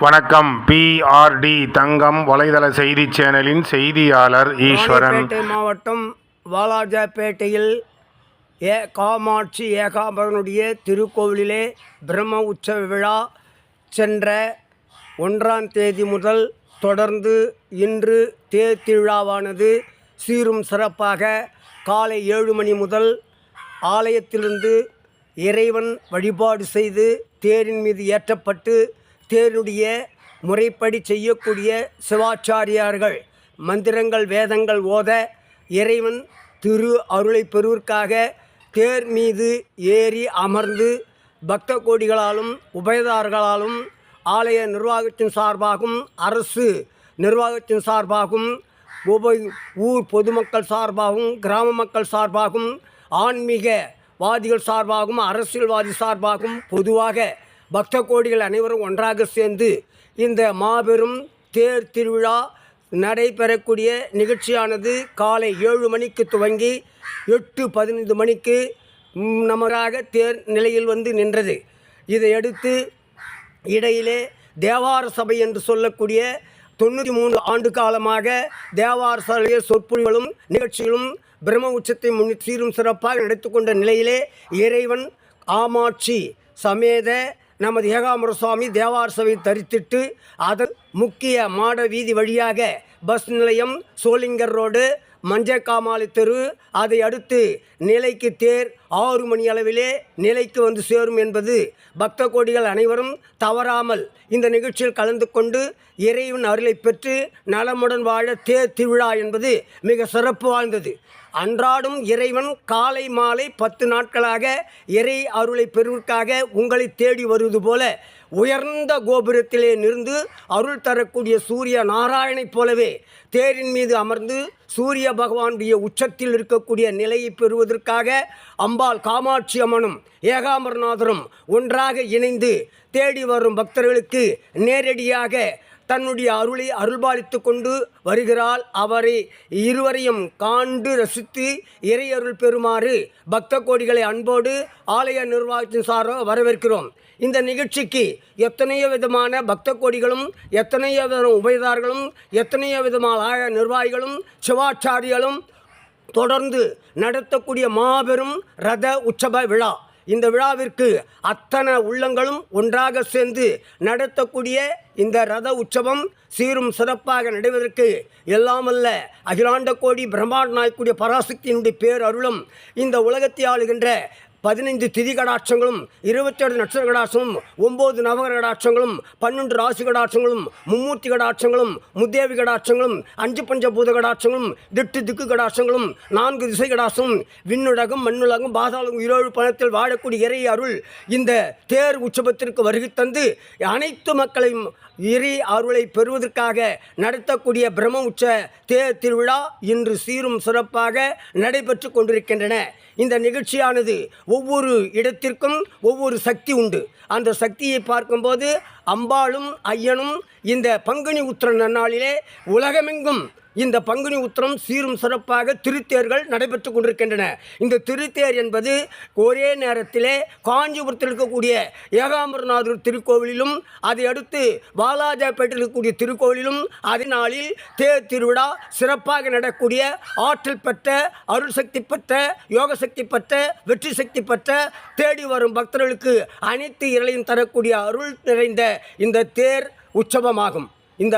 வணக்கம். பிஆர்டி தங்கம் வலைதள செய்தி சேனலின் செய்தியாளர் ஈஸ்வரன். மாவட்டம் வாலாஜாப்பேட்டையில் ஏ காமாட்சி ஏகாம்பரனுடைய திருக்கோவிலிலே பிரம்ம உற்சவ விழா சென்ற ஒன்றாம் தேதி முதல் தொடர்ந்து இன்று தேர் திருவிழாவானது சீரும் சிறப்பாக காலை ஏழு மணி முதல் ஆலயத்திலிருந்து இறைவன் வழிபாடு செய்து தேரின் மீது ஏற்றப்பட்டு தேருடைய முறைப்படி செய்யக்கூடிய சிவாச்சாரியார்கள் மந்திரங்கள் வேதங்கள் ஓத இறைவன் திரு அருளை பெறுவதற்காக தேர் மீது ஏறி அமர்ந்து பக்த கோடிகளாலும் உபயதாரர்களாலும் ஆலய நிர்வாகத்தின் சார்பாகவும் அரசு நிர்வாகத்தின் சார்பாகவும் உப ஊர் பொதுமக்கள் சார்பாகவும் கிராம மக்கள் சார்பாகவும் ஆன்மீகவாதிகள் சார்பாகவும் அரசியல்வாதி சார்பாகவும் பொதுவாக பக்த கோடிகள் அனைவரும் ஒன்றாக சேர்ந்து இந்த மாபெரும் தேர் திருவிழா நடைபெறக்கூடிய நிகழ்ச்சியானது காலை ஏழு மணிக்கு துவங்கி எட்டு பதினைந்து மணிக்கு நமராக தேர் நிலையில் வந்து நின்றது. இதையடுத்து இடையிலே தேவார சபை என்று சொல்லக்கூடிய தொண்ணூற்றி மூன்று ஆண்டு காலமாக தேவார சபைய சொற்பொழிகளும் நிகழ்ச்சிகளும் பிரம்ம உச்சத்தை முன்னிட்டு சீரும் சிறப்பாக நடத்தி கொண்ட நிலையிலே இறைவன் ஆமாட்சி சமேத நமது ஏகாம்பர சுவாமி தேவார் சபை தரித்திட்டு அதன் முக்கிய மாட வீதி வழியாக பஸ் நிலையம் சோளிங்கர் ரோடு மஞ்சக்காமாலை தெரு அதை அடுத்து நிலைக்கு தேர் ஆறு மணி அளவிலே நிலைக்கு வந்து சேரும் என்பது பக்த கோடிகள் அனைவரும் தவறாமல் இந்த நிகழ்ச்சியில் கலந்து கொண்டு இறைவன் அருளை பெற்று நலமுடன் வாழ தேர் திருவிழா என்பது மிக சிறப்பு வாய்ந்தது. அன்றாடும் இறைவன் காலை மாலை பத்து நாட்களாக இறை அருளை பெறுவதற்காக உங்களை தேடி வருவது போல உயர்ந்த கோபுரத்திலே நின்று அருள் தரக்கூடிய சூரிய நாராயணைப் போலவே தேரின் மீது அமர்ந்து சூரிய பகவானுடைய உச்சத்தில் இருக்கக்கூடிய நிலையை பெறுவதற்காக அம்பாள் காமாட்சி அம்மனும் ஏகாம்பரநாதரும் ஒன்றாக இணைந்து தேடி வரும் பக்தர்களுக்கு நேரடியாக தன்னுடைய அருளை அருள்பாலித்து கொண்டு வருகிறாள். அவரை இருவரையும் காண்டு ரசித்து இறையருள் பெறுமாறு பக்த கோடிகளை அன்போடு ஆலய நிர்வாகத்தின் சாரோ வரவேற்கிறோம். இந்த நிகழ்ச்சிக்கு எத்தனையோ விதமான பக்த கோடிகளும் எத்தனையோ விதமான உபயதார்களும் எத்தனையோ விதமான ஆய நிர்வாகிகளும் சிவாச்சாரிகளும் தொடர்ந்து நடத்தக்கூடிய மாபெரும் ரத உற்சவ விழா. இந்த விழாவிற்கு அத்தனை உள்ளங்களும் ஒன்றாக சேர்ந்து நடத்தக்கூடிய இந்த ரத உற்சவம் சீரும் சிறப்பாக நடைவதற்கு எல்லாமல்ல அகிலாண்ட கோடி பிரம்மாண்ட நாய்க்குடைய பராசக்தியினுடைய பேர் அருளும் இந்த உலகத்தை ஆளுகின்ற பதினைந்து திதி கடாட்சங்களும் இருபத்தேழு நட்சத்திர கடாட்சமும் ஒம்பது நவகர கடாட்சங்களும் பன்னெண்டு ராசி கடாட்சங்களும் மும்மூர்த்தி கடாட்சங்களும் முத்தேவி கடாட்சங்களும் அஞ்சு பஞ்சபூத கடாட்சங்களும் திட்டு திக்கு கடாட்சங்களும் நான்கு திசை கடாட்சம் விண்ணுலகம் மண்ணுலகம் பாதாளம் உயிரோடு பணத்தில் வாழக்கூடிய இறை அருள் இந்த தேர் உற்சவத்திற்கு வருகை தந்து அனைத்து மக்களையும் இறை அருளை பெறுவதற்காக நடத்தக்கூடிய பிரம்ம உச்ச தேர் திருவிழா இன்று சீரும் சிறப்பாக நடைபெற்று கொண்டிருக்கின்றன. இந்த நிகழ்ச்சியானது ஒவ்வொரு இடத்திற்கும் ஒவ்வொரு சக்தி உண்டு. அந்த சக்தியை பார்க்கும்போது அம்பாளும் ஐயனும் இந்த பங்குனி உத்திர நன்னாளிலே உலகமெங்கும் இந்த பங்குனி உத்திரம் சீரும் சிறப்பாக திருத்தேர்கள் நடைபெற்று கொண்டிருக்கின்றன. இந்த திருத்தேர் என்பது ஒரே நேரத்திலே காஞ்சிபுரத்தில் இருக்கக்கூடிய ஏகாம்பரநாதர் திருக்கோவிலிலும் அதை அடுத்து வாலாஜாப்பேட்டில் இருக்கக்கூடிய திருக்கோவிலிலும் அதனாளில் தேர் திருவிழா சிறப்பாக நடக்கூடிய ஆற்றல் பெற்ற அருள் சக்தி பெற்ற யோக சக்தி பெற்ற வெற்றி சக்தி பெற்ற தேடி வரும் பக்தர்களுக்கு அனைத்து இறையும் தரக்கூடிய அருள் நிறைந்த இந்த தேர் உற்சவமாகும். இந்த